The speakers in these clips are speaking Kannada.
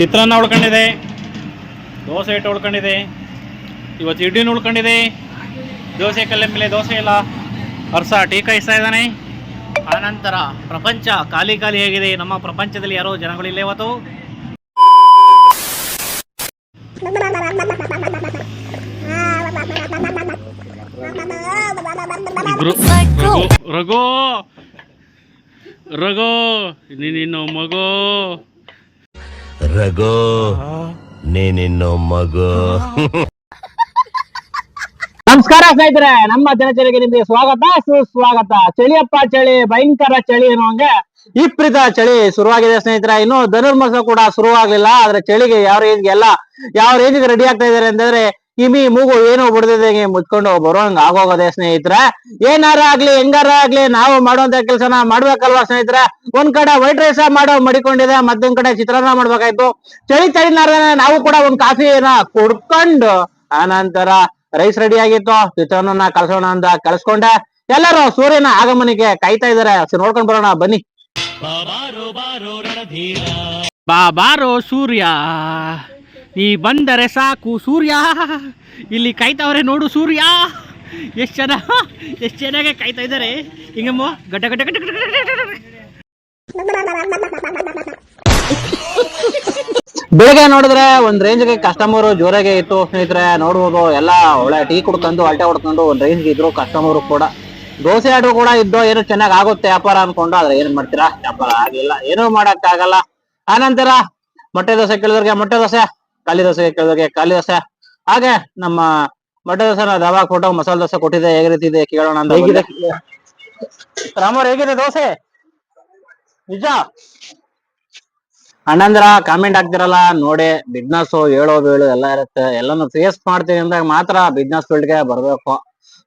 ಚಿತ್ರಾನ್ನ ಉಳ್ಕೊಂಡಿದೆ, ದೋಸೆ ಇಟ್ಟು ಉಳ್ಕೊಂಡಿದೆ, ಇವತ್ತು ಇಡ್ಲಿನ ಉಳ್ಕೊಂಡಿದೆ. ದೋಸೆ ಕಲ್ಲ ಮೇಲೆ ದೋಸೆ ಇಲ್ಲ. ಹರ್ಷ ಟೀ ಕಾಯಿಸ್ತಾ ಇದ್ದಾನೆ. ಆನಂತರ ಪ್ರಪಂಚ ಖಾಲಿ ಖಾಲಿ ಆಗಿದೆ ನಮ್ಮ ಪ್ರಪಂಚದಲ್ಲಿ ಯಾರೋ ಜನಗಳಿಲ್ಲ ಇವತ್ತು. ರಘೋ, ರಘು ನೀನು ಮಗು. ರಘು, ನೀನಿನ್ನು ಮಗು. ನಮಸ್ಕಾರ ಸ್ನೇಹಿತರೆ, ನಮ್ಮ ದಿನಚರಿಗೆ ನಿಮ್ಗೆ ಸ್ವಾಗತ, ಸುಸ್ವಾಗತ. ಚಳಿಯಪ್ಪ ಚಳಿ, ಭಯಂಕರ ಚಳಿ ಅನ್ನೋಂಗೆ ಇಪ್ರಿತ ಚಳಿ ಶುರುವಾಗಿದೆ ಸ್ನೇಹಿತರೆ. ಇನ್ನು ಧನುರ್ಮಾಸ ಕೂಡ ಶುರುವಾಗ್ಲಿಲ್ಲ, ಆದ್ರೆ ಚಳಿಗೆ ಯಾವ ರೇಂಜ್ಗೆ ಎಲ್ಲ ಯಾವ ರೇಂಜ್ಗೆ ರೆಡಿ ಆಗ್ತಾ ಇದಾರೆ ಅಂತಂದ್ರೆ ಕಿಮಿ ಮೂಗು ಏನು ಬಿಡದಿದ್ದಂಗೆ ಮುಚ್ಕೊಂಡು ಬರೋಂಗ್ ಆಗೋಗದೆ, ಸ್ನೇಹಿತರ. ಏನಾರ ಆಗ್ಲಿ, ಹೆಂಗಾರ ಆಗ್ಲಿ, ನಾವು ಮಾಡುವಂತ ಕೆಲಸನ ಮಾಡ್ಬೇಕಲ್ವಾ, ಸ್ನೇಹಿತರ? ಒಂದ್ ಕಡೆ ವೈಟ್ ರೈಸ್ ಮಾಡೋ ಮಡಿಕೊಂಡಿದೆ, ಮತ್ತೊಂದ್ ಕಡೆ ಚಿತ್ರಾನ್ನ ಮಾಡ್ಬೇಕಾಯ್ತು. ಚಳಿ ಚಳಿ ನಾರ್ದಾನೆ ನಾವು ಕೂಡ ಒಂದ್ ಕಾಫಿನ ಕುಡ್ಕೊಂಡು ಆನಂತರ ರೈಸ್ ರೆಡಿ ಆಗಿತ್ತು. ಚಿತ್ರಾನ್ನ ಕಳ್ಸೋಣ ಅಂತ ಕಳ್ಸ್ಕೊಂಡೆ. ಎಲ್ಲರೂ ಸೂರ್ಯನ ಆಗಮನಿಗೆ ಕಾಯ್ತಾ ಇದಾರೆ ನೋಡ್ಕೊಂಡ್ ಬರೋಣ, ಬನ್ನಿ. ಬಾಬಾರೋ ಸೂರ್ಯ. ನೀ ಬಂದರೆ ಸಾಕು ಸೂರ್ಯ. ಇಲ್ಲಿ ಕಾಯ್ತಾವ್ರೆ ನೋಡು ಸೂರ್ಯ. ಎಷ್ಟು ಜನ, ಎಷ್ಟು ಚೆನ್ನಾಗಿ ಕಾಯ್ತಾ ಇದ್ದಾರೆ? ಹಿಂಗಮ್ಮ, ಗಡ್ಡ ಗಡ್ಡ ಗಡ್ಡ. ಬೆಳಗ್ಗೆ ನೋಡಿದ್ರೆ ಒಂದ್ ರೇಂಜ್ಗೆ ಕಸ್ಟಮರ್ ಜೋರಾಗೆ ಇತ್ತು. ಸ್ನೇಹಿತರೆ, ನೋಡ್ಬೋದು, ಎಲ್ಲ ಒಳ್ಳೆ ಟೀ ಕುಡ್ಕೊಂಡು ಅಲ್ಟೆ ಹೊಡ್ಕೊಂಡು ಒಂದ್ ರೇಂಜ್ ಇದ್ರು ಕಸ್ಟಮರ್ ಕೂಡ. ದೋಸೆ ಆರ್ಡರ್ ಕೂಡ ಇದ್ದು ಏನೋ ಚೆನ್ನಾಗ್ ಆಗುತ್ತೆ ವ್ಯಾಪಾರ ಅನ್ಕೊಂಡು, ಆದ್ರೆ ಏನ್ ಮಾಡ್ತೀರಾ? ವ್ಯಾಪಾರ ಆಗಿಲ್ಲ. ಏನೂ ಮಾಡಕ್ ಆಗಲ್ಲ ಆನಂತರ ಮೊಟ್ಟೆ ದೋಸೆ ಕೇಳಿದ್ರಿಗೆ ಮೊಟ್ಟೆ ದೋಸೆ. ಖಾಲಿ ದೋಸೆ ಕಾಳಿದಾಸ ಖಾಲಿ ದೋಸೆ. ಹಾಗೆ ನಮ್ಮ ಮಠದಾಸನ ದೋಸೆನ ಫೋಟೋ ಕೊಟ್ಟು ಮಸಾಲೆ ದೋಸೆ ಕೊಟ್ಟಿದೆ ಹೇಗೆ ರೀತಿ ಇದೆ ಕೇಳೋಣ ಅಂತ ರಾಮವ್ರ ಹೇಗಿದೆ? ದೋಸೆ? ನಿಜ? ಅಣ್ಣಂದ್ರ ಕಾಮೆಂಟ್ ಹಾಕ್ತಿರಲ್ಲ ನೋಡಿ ಬಿಸ್ನೆಸ್ ಹೇಳೋ ಬೀಳು ಎಲ್ಲ ಇರುತ್ತೆ. ಎಲ್ಲಾನು ಫೇಸ್ ಮಾಡ್ತೀನಿ ಅಂದಾಗ ಮಾತ್ರ ಬಿಸ್ನೆಸ್ ಫೀಲ್ಡ್ಗೆ ಬರ್ಬೇಕು.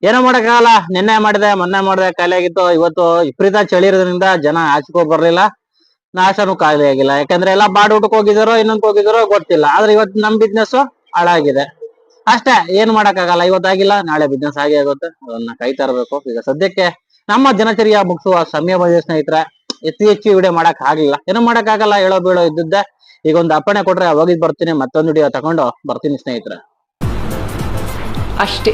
ಏನೋ ಮಾಡಕ್ಕಾಗಲ್ಲ ನಿನ್ನೆ ಮಾಡಿದೆ ಮೊನ್ನೆ ಮಾಡಿದೆ ಖಾಲಿ ಆಗಿತ್ತು. ಇವತ್ತು ವಿಪರೀತ ಚಳಿ ಇರೋದ್ರಿಂದ ಜನ ಆಚೆಗೆ ಬರ್ಲಿಲ್ಲ. ನಾಶನೂ ಖಾಲಿ ಆಗಿಲ್ಲ. ಯಾಕಂದ್ರೆ ಎಲ್ಲ ಬಾಡೂಟಕ್ಕೆ ಹೋಗಿದಾರೋ ಇನ್ನೊಂದ್ ಹೋಗಿದಾರೋ ಗೊತ್ತಿಲ್ಲ. ಆದ್ರೆ ಇವತ್ತು ನಮ್ ಬಿಸ್ನೆಸ್ ಹಾಳಾಗಿದೆ. ಅಷ್ಟೇ, ಏನ್ ಮಾಡಕ್ಕಾಗಲ್ಲ. ಇವತ್ತಾಗಿಲ್ಲ ನಾಳೆ ಬಿಸ್ನೆಸ್ ಆಗಿ ಆಗುತ್ತೆ. ಅದನ್ನ ಕೈ ತರಬೇಕು. ಈಗ ಸದ್ಯಕ್ಕೆ ನಮ್ಮ ದಿನಚರಿಯ ಮುಗಿಸುವ ಸಮಯ ಬಂದಿದೆ, ಸ್ನೇಹಿತರೆ. ಹೆಚ್ಚು ಹೆಚ್ಚು ವಿಡಿಯೋ ಮಾಡಕ್ ಆಗ್ಲಿಲ್ಲ. ಏನು ಮಾಡಕ್ ಆಗಲ್ಲ, ಹೇಳೋ ಬೀಳೋ ಇದ್ದದ್ದೆ. ಈಗ ಒಂದು ಅಪ್ಪಣೆ ಕೊಟ್ರೆ ಹೋಗಿದ್ ಬರ್ತೀನಿ, ಮತ್ತೊಂದು ವಿಡಿಯೋ ತಗೊಂಡು ಬರ್ತೀನಿ, ಸ್ನೇಹಿತರೆ. ಅಷ್ಟೇ.